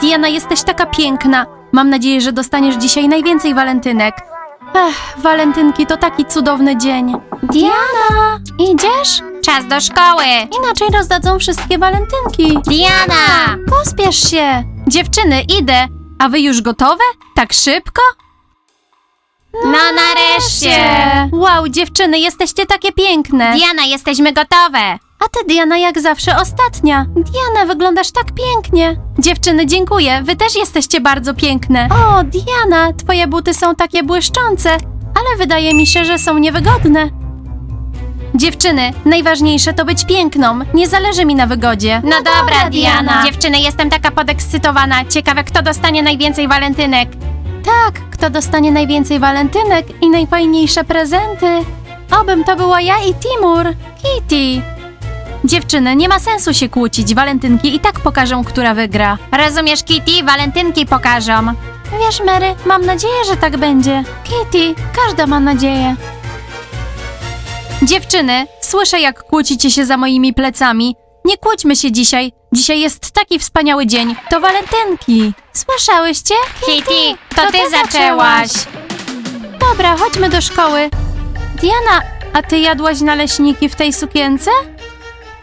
Diana, jesteś taka piękna. Mam nadzieję, że dostaniesz dzisiaj najwięcej walentynek. Ech, walentynki to taki cudowny dzień. Diana, idziesz? Czas do szkoły! Inaczej rozdadzą wszystkie walentynki. Diana! Pospiesz się. Dziewczyny, idę. A wy już gotowe? Tak szybko? No nareszcie! Wow, dziewczyny, jesteście takie piękne. Diana, jesteśmy gotowe! A ty, Diana, jak zawsze ostatnia. Diana, wyglądasz tak pięknie. Dziewczyny, dziękuję. Wy też jesteście bardzo piękne. O, Diana, twoje buty są takie błyszczące, ale wydaje mi się, że są niewygodne. Dziewczyny, najważniejsze to być piękną. Nie zależy mi na wygodzie. No, dobra, Diana. Dziewczyny, jestem taka podekscytowana. Ciekawe, kto dostanie najwięcej walentynek. Tak, kto dostanie najwięcej walentynek i najfajniejsze prezenty? Obym to była ja i Timur. Kitty. Dziewczyny, nie ma sensu się kłócić. Walentynki i tak pokażą, która wygra. Rozumiesz, Kitty? Walentynki pokażą. Wiesz, Mary, mam nadzieję, że tak będzie. Kitty, każda ma nadzieję. Dziewczyny, słyszę jak kłócicie się za moimi plecami. Nie kłóćmy się dzisiaj. Dzisiaj jest taki wspaniały dzień. To walentynki. Słyszałyście? Kitty, to ty zaczęłaś. Dobra, chodźmy do szkoły. Diana, a ty jadłaś naleśniki w tej sukience?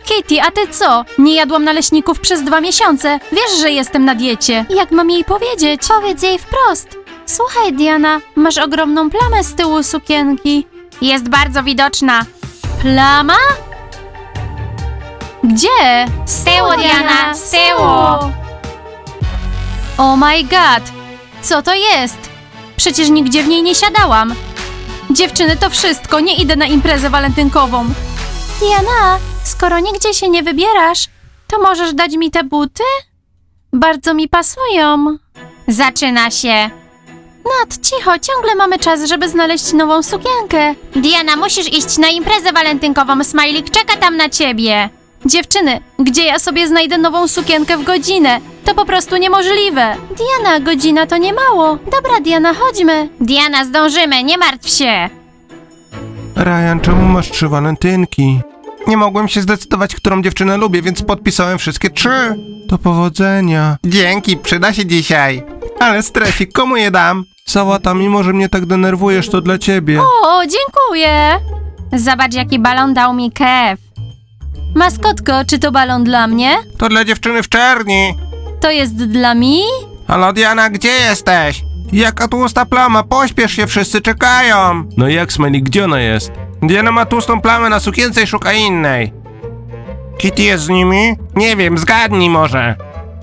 Kitty, a ty co? Nie jadłam naleśników przez dwa miesiące. Wiesz, że jestem na diecie. Jak mam jej powiedzieć? Powiedz jej wprost. Słuchaj, Diana, masz ogromną plamę z tyłu sukienki. Jest bardzo widoczna. Plama? Gdzie? Z tyłu, Diana, z tyłu. Oh my god! Co to jest? Przecież nigdzie w niej nie siadałam. Dziewczyny, to wszystko, nie idę na imprezę walentynkową. Diana, skoro nigdzie się nie wybierasz, to możesz dać mi te buty? Bardzo mi pasują. Zaczyna się. Nat, cicho, ciągle mamy czas, żeby znaleźć nową sukienkę. Diana, musisz iść na imprezę walentynkową. Smajlik czeka tam na ciebie. Dziewczyny, gdzie ja sobie znajdę nową sukienkę w godzinę? To po prostu niemożliwe. Diana, godzina to nie mało. Dobra, Diana, chodźmy. Diana, zdążymy, nie martw się. Ryan, czemu masz trzy walentynki? Nie mogłem się zdecydować, którą dziewczynę lubię, więc podpisałem wszystkie trzy. To powodzenia. Dzięki, przyda się dzisiaj. Ale stresik, komu je dam? Sałata, mimo że mnie tak denerwujesz, to dla ciebie. O, dziękuję. Zobacz, jaki balon dał mi Kev. Maskotko, czy to balon dla mnie? To dla dziewczyny w czerni. To jest dla mi? Halo Diana, gdzie jesteś? Jaka tłusta plama, pośpiesz się, wszyscy czekają. No i jak, Smiley, gdzie ona jest? Diana ma tłustą plamę na sukience i szuka innej. Kitty jest z nimi? Nie wiem, zgadnij może.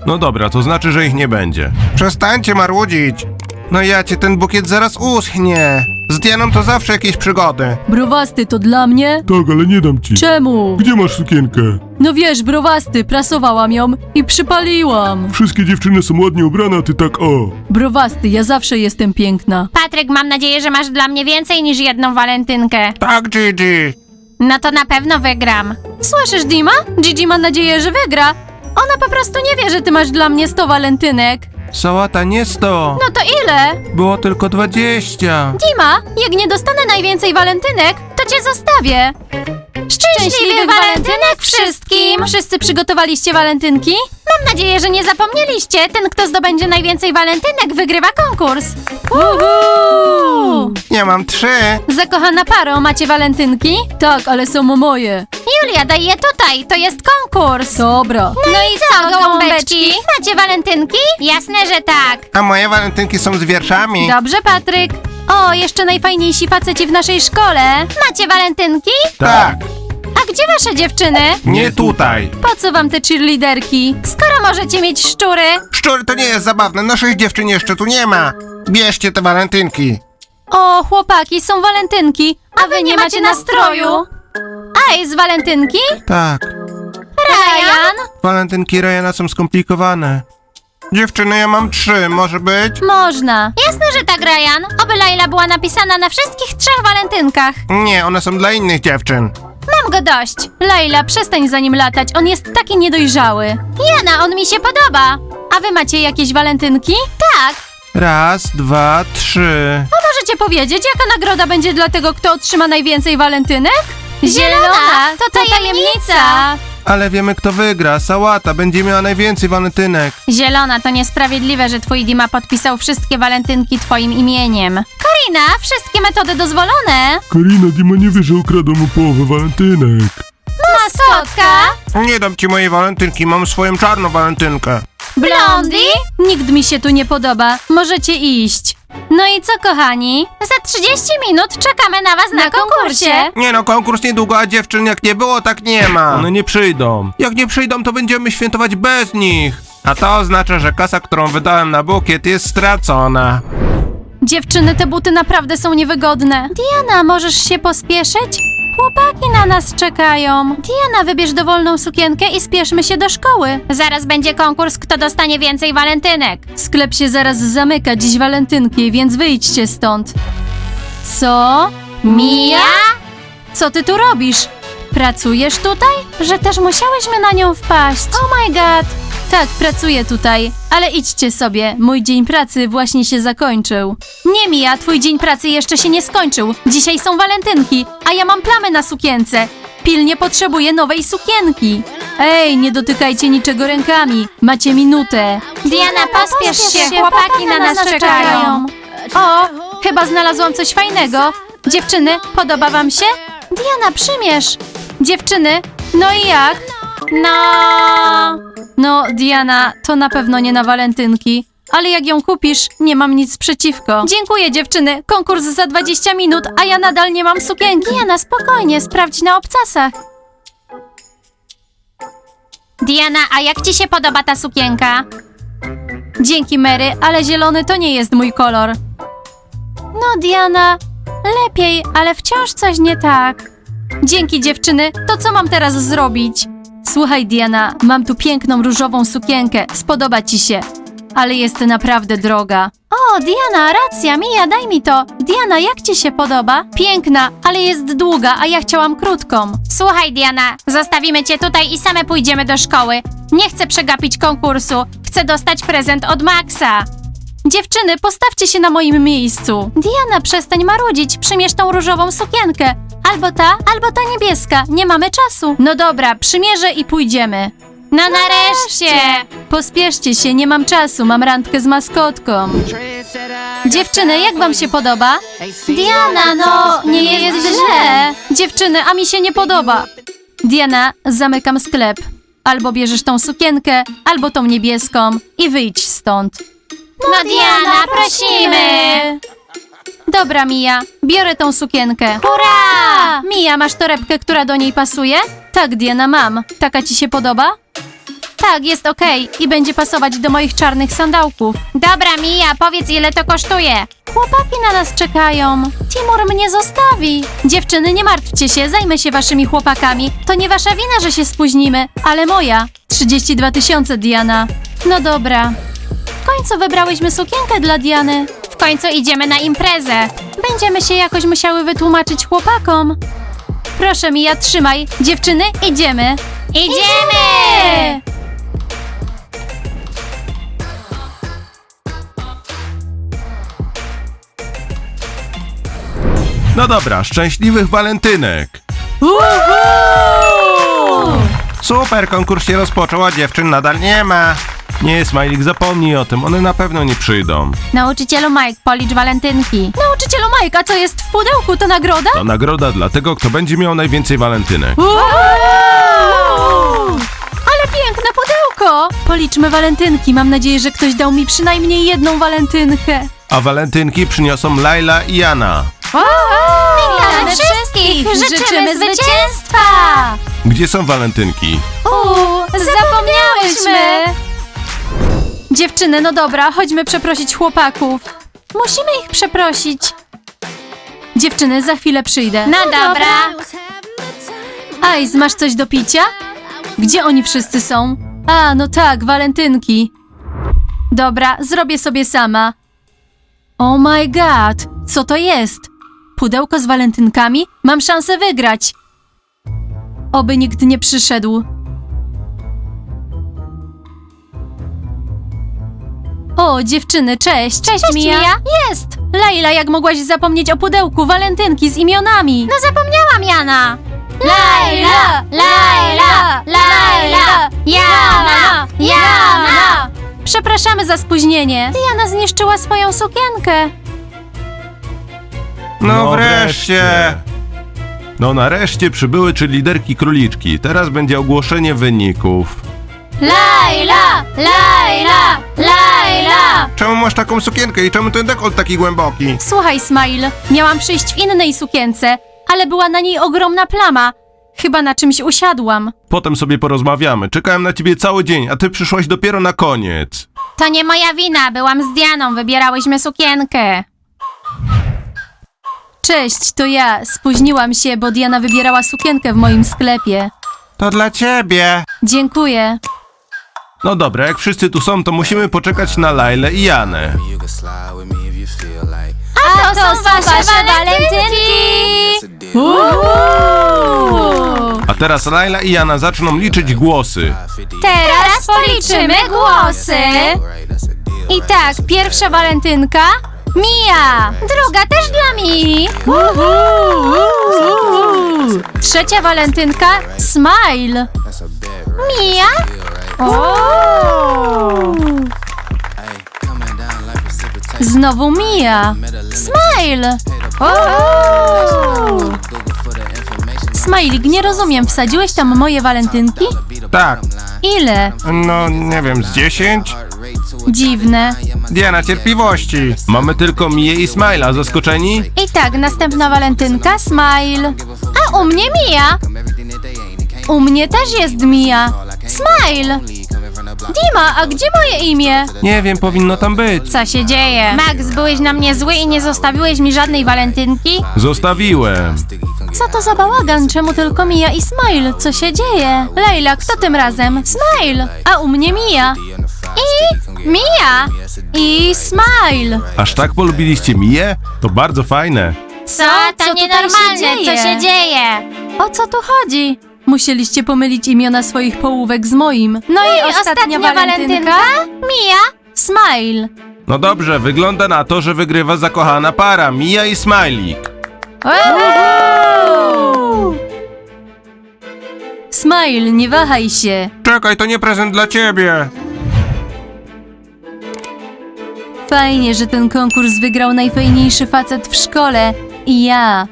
No dobra, to znaczy, że ich nie będzie. Przestańcie marudzić. No ja cię, ten bukiet zaraz uschnie. Z Dianą to zawsze jakieś przygody. Browasty, to dla mnie? Tak, ale nie dam ci. Czemu? Gdzie masz sukienkę? No wiesz, browasty, prasowałam ją i przypaliłam. Wszystkie dziewczyny są ładnie ubrane, a ty tak o. Browasty, ja zawsze jestem piękna. Patryk, mam nadzieję, że masz dla mnie więcej niż jedną walentynkę. Tak, Gigi. No to na pewno wygram. Słyszysz, Dima? Gigi ma nadzieję, że wygra. Ona po prostu nie wie, że ty masz dla mnie 100 walentynek. Sałata nie sto. No to ile? Było tylko dwadzieścia. Dima, jak nie dostanę najwięcej walentynek, to cię zostawię. Szczęśliwych walentynek wszystkim! Wszyscy przygotowaliście walentynki? Mam nadzieję, że nie zapomnieliście. Ten, kto zdobędzie najwięcej walentynek, wygrywa konkurs. Uhu! Ja mam trzy. Zakochana paro, macie walentynki? Tak, ale są moje. Julia, daj je tutaj. To jest konkurs. Dobra. No i co, gołąbeczki? Macie walentynki? Jasne, że tak. A moje walentynki są z wierszami. Dobrze, Patryk. O, jeszcze najfajniejsi faceci w naszej szkole. Macie walentynki? Tak. Gdzie wasze dziewczyny? Nie tutaj. Po co wam te cheerleaderki? Skoro możecie mieć szczury. Szczury to nie jest zabawne, naszych dziewczyn jeszcze tu nie ma. Bierzcie te walentynki. O, chłopaki, są walentynki, a, wy nie macie nastroju. A, z walentynki? Tak. Ryan? Walentynki Ryana są skomplikowane. Dziewczyny, ja mam trzy, może być? Można. Jasne, że tak, Ryan. Oby Laila była napisana na wszystkich trzech walentynkach. Nie, one są dla innych dziewczyn. Mam go dość. Laila, przestań za nim latać, on jest taki niedojrzały. Jana, on mi się podoba. A wy macie jakieś walentynki? Tak. Raz, dwa, trzy. Możecie powiedzieć, jaka nagroda będzie dla tego, kto otrzyma najwięcej walentynek? Zielona, to tajemnica. Ale wiemy kto wygra. Sałata będzie miała najwięcej walentynek. Zielona, to niesprawiedliwe, że twój Dima podpisał wszystkie walentynki twoim imieniem. Karina, wszystkie metody dozwolone. Karina, Dima nie wie, że ukradł mu połowę walentynek. Maskotka? Nie dam ci mojej walentynki, mam swoją czarną walentynkę. Blondie? Nikt mi się tu nie podoba. Możecie iść. No i co, kochani? Za 30 minut czekamy na was na, konkursie. Nie no, konkurs niedługo, a dziewczyn jak nie było, tak nie ma. One nie przyjdą. Jak nie przyjdą, to będziemy świętować bez nich. A to oznacza, że kasa, którą wydałem na bukiet jest stracona. Dziewczyny, te buty naprawdę są niewygodne. Diana, możesz się pospieszyć? Chłopaki na nas czekają. Diana, wybierz dowolną sukienkę i spieszmy się do szkoły. Zaraz będzie konkurs, kto dostanie więcej walentynek. Sklep się zaraz zamyka, dziś walentynki, więc wyjdźcie stąd. Co? Mija? Co ty tu robisz? Pracujesz tutaj? Że też musiałyśmy na nią wpaść. Oh my god! Tak, pracuję tutaj, ale idźcie sobie. Mój dzień pracy właśnie się zakończył. Nie Mija, twój dzień pracy jeszcze się nie skończył. Dzisiaj są walentynki, a ja mam plamy na sukience. Pilnie potrzebuję nowej sukienki. Ej, nie dotykajcie niczego rękami. Macie minutę. Diana, pospiesz się, chłopaki na nas czekają. O, chyba znalazłam coś fajnego. Dziewczyny, podoba wam się? Diana, przymierz. Dziewczyny, no i jak? No... No, Diana, to na pewno nie na walentynki. Ale jak ją kupisz, nie mam nic przeciwko. Dziękuję, dziewczyny. Konkurs za 20 minut, a ja nadal nie mam sukienki. Diana, spokojnie, sprawdź na obcasach. Diana, a jak ci się podoba ta sukienka? Dzięki, Mary, ale zielony to nie jest mój kolor. No, Diana, lepiej, ale wciąż coś nie tak. Dzięki, dziewczyny. To co mam teraz zrobić? Słuchaj, Diana, mam tu piękną różową sukienkę. Spodoba ci się. Ale jest naprawdę droga. O, Diana, racja, Mija, daj mi to. Diana, jak ci się podoba? Piękna, ale jest długa, a ja chciałam krótką. Słuchaj, Diana, zostawimy cię tutaj i same pójdziemy do szkoły. Nie chcę przegapić konkursu. Chcę dostać prezent od Maxa. Dziewczyny, postawcie się na moim miejscu. Diana, przestań marudzić, przymierz tą różową sukienkę. Albo ta, albo ta niebieska. Nie mamy czasu. No dobra, przymierzę i pójdziemy. No nareszcie! Pospieszcie się, nie mam czasu, mam randkę z maskotką. Dziewczyny, jak wam się podoba? Diana, no, nie jest źle. Dziewczyny, a mi się nie podoba. Diana, zamykam sklep. Albo bierzesz tą sukienkę, albo tą niebieską i wyjdź stąd. No Diana, prosimy! Dobra, Mija, biorę tą sukienkę. Hurra! Mija, masz torebkę, która do niej pasuje? Tak, Diana, mam. Taka ci się podoba? Tak, jest okej i będzie pasować do moich czarnych sandałków. Dobra, Mija, powiedz ile to kosztuje. Chłopaki na nas czekają. Timur mnie zostawi. Dziewczyny, nie martwcie się, zajmę się waszymi chłopakami. To nie wasza wina, że się spóźnimy, ale moja. 32 tysiące, Diana. No dobra. W końcu wybrałyśmy sukienkę dla Diany. W końcu idziemy na imprezę. Będziemy się jakoś musiały wytłumaczyć chłopakom. Proszę Mija, trzymaj. Dziewczyny, idziemy. Idziemy! No dobra, szczęśliwych walentynek. Super, konkurs się rozpoczął, a dziewczyn nadal nie ma. Nie, Smajlik, zapomnij o tym, one na pewno nie przyjdą. Nauczycielu Mike, policz walentynki. Nauczycielu Mike, a co jest w pudełku? To nagroda? To nagroda dla tego, kto będzie miał najwięcej walentynek. Ale piękne pudełko! Policzmy walentynki. Mam nadzieję, że ktoś dał mi przynajmniej jedną walentynkę. A walentynki przyniosą Laila i Jana. Witamy wszystkich! Życzymy zwycięstwa! Gdzie są walentynki? Uuu, zapomniałyśmy! Dziewczyny, no dobra, chodźmy przeprosić chłopaków. Musimy ich przeprosić. Dziewczyny, za chwilę przyjdę. No dobra. Ajz, masz coś do picia? Gdzie oni wszyscy są? A, no tak, walentynki. Dobra, zrobię sobie sama. Oh my god, co to jest? Pudełko z walentynkami? Mam szansę wygrać. Oby nikt nie przyszedł. O, dziewczyny, cześć. Cześć, Mija. Jest! Laila, jak mogłaś zapomnieć o pudełku walentynki z imionami? No zapomniałam, Jana. Laila, Laila, Laila, Jana, Jana. Przepraszamy za spóźnienie. Diana zniszczyła swoją sukienkę. No, wreszcie. No nareszcie przybyły czy liderki króliczki. Teraz będzie ogłoszenie wyników. Laila, Laila, Laila. Czemu masz taką sukienkę i czemu ten dekolt taki głęboki? Słuchaj, Smile, miałam przyjść w innej sukience, ale była na niej ogromna plama. Chyba na czymś usiadłam. Potem sobie porozmawiamy. Czekałem na ciebie cały dzień, a ty przyszłaś dopiero na koniec. To nie moja wina, byłam z Dianą, wybierałyśmy sukienkę. Cześć, to ja. Spóźniłam się, bo Diana wybierała sukienkę w moim sklepie. To dla ciebie. Dziękuję. No dobra, jak wszyscy tu są, to musimy poczekać na Lailę i Janę. A to, są wasze, walentynki. a teraz Laila i Jana zaczną liczyć głosy. Teraz policzymy głosy. I tak, pierwsza walentynka Mia. Druga też dla mi. Trzecia walentynka Smile. Mia. O! Znowu Mia. Smile. Smajlik, nie rozumiem, wsadziłeś tam moje walentynki? Tak. Ile? No, nie wiem, z 10? Heart rate to a Dziwne. Diana, cierpliwości. Mamy tylko Miję i Smila, zaskoczeni? I tak, następna walentynka Smile. A u mnie Mia. U mnie też jest Mia. Smile. Dima, a gdzie moje imię? Nie wiem, powinno tam być. Co się dzieje? Max, byłeś na mnie zły i nie zostawiłeś mi żadnej walentynki? Zostawiłem. Co to za bałagan? Czemu tylko Mia i Smile? Co się dzieje? Leila, kto tym razem? Smile. A u mnie Mia. I Mia. I Smile. Aż tak polubiliście Miję? To bardzo fajne. Co? Co To tutaj nienormalne, się dzieje? co się dzieje? O co tu chodzi? Musieliście pomylić imiona swoich połówek z moim. No, i, ostatnia, walentynka? Mia. Smile. No dobrze, wygląda na to, że wygrywa zakochana para Mija i Smajlik. Smile, nie wahaj się. Czekaj, to nie prezent dla ciebie. Fajnie, że ten konkurs wygrał najfajniejszy facet w szkole. I ja.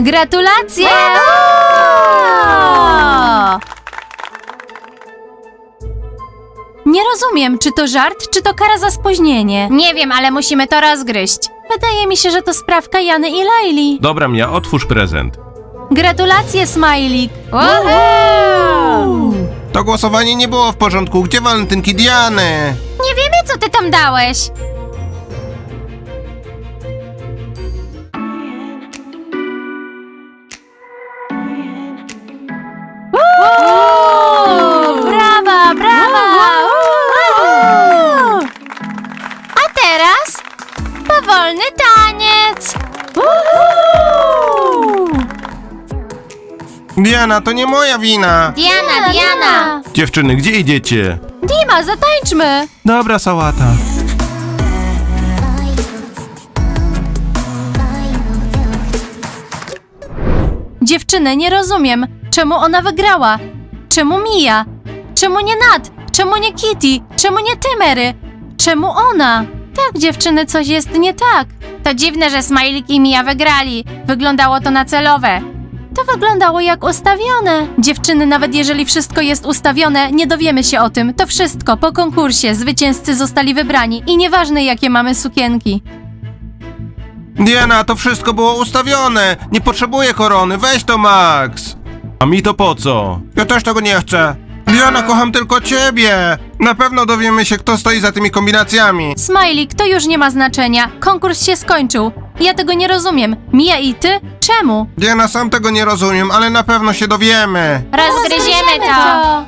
Gratulacje! Nie rozumiem, czy to żart, czy to kara za spóźnienie. Nie wiem, ale musimy to rozgryźć. Wydaje mi się, że to sprawka Jany i Laili. Dobra, Mija, otwórz prezent. Gratulacje, Smajlik. To głosowanie nie było w porządku. Gdzie walentynki Diany? Nie wiemy, co ty tam dałeś. Diana, to nie moja wina. Diana, Diana. Dziewczyny, gdzie idziecie? Dima, zatańczmy! Dobra, sałata. Dziewczyny, nie rozumiem, czemu ona wygrała? Czemu Mia? Czemu nie Nat? Czemu nie Kitty? Czemu nie ty, Mary? Czemu ona? Tak, dziewczyny, coś jest nie tak. To dziwne, że Smajlik i Mia wygrali. Wyglądało to na celowe. To wyglądało jak ustawione. Dziewczyny, nawet jeżeli wszystko jest ustawione, nie dowiemy się o tym. To wszystko po konkursie. Zwycięzcy zostali wybrani i nieważne jakie mamy sukienki. Diana, to wszystko było ustawione. Nie potrzebuję korony, weź to, Max. A mi to po co? Ja też tego nie chcę. Diana, kocham tylko ciebie. Na pewno dowiemy się, kto stoi za tymi kombinacjami. Smajlik, to już nie ma znaczenia. Konkurs się skończył. Ja tego nie rozumiem. Mia i ty? Czemu? Diana, sam tego nie rozumiem, ale na pewno się dowiemy. Rozgryziemy to.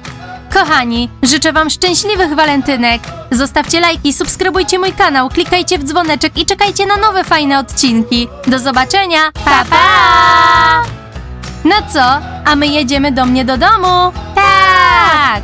Kochani, życzę wam szczęśliwych walentynek. Zostawcie lajki, subskrybujcie mój kanał, klikajcie w dzwoneczek i czekajcie na nowe fajne odcinki. Do zobaczenia. Pa, pa. No co? A my jedziemy do mnie do domu. back!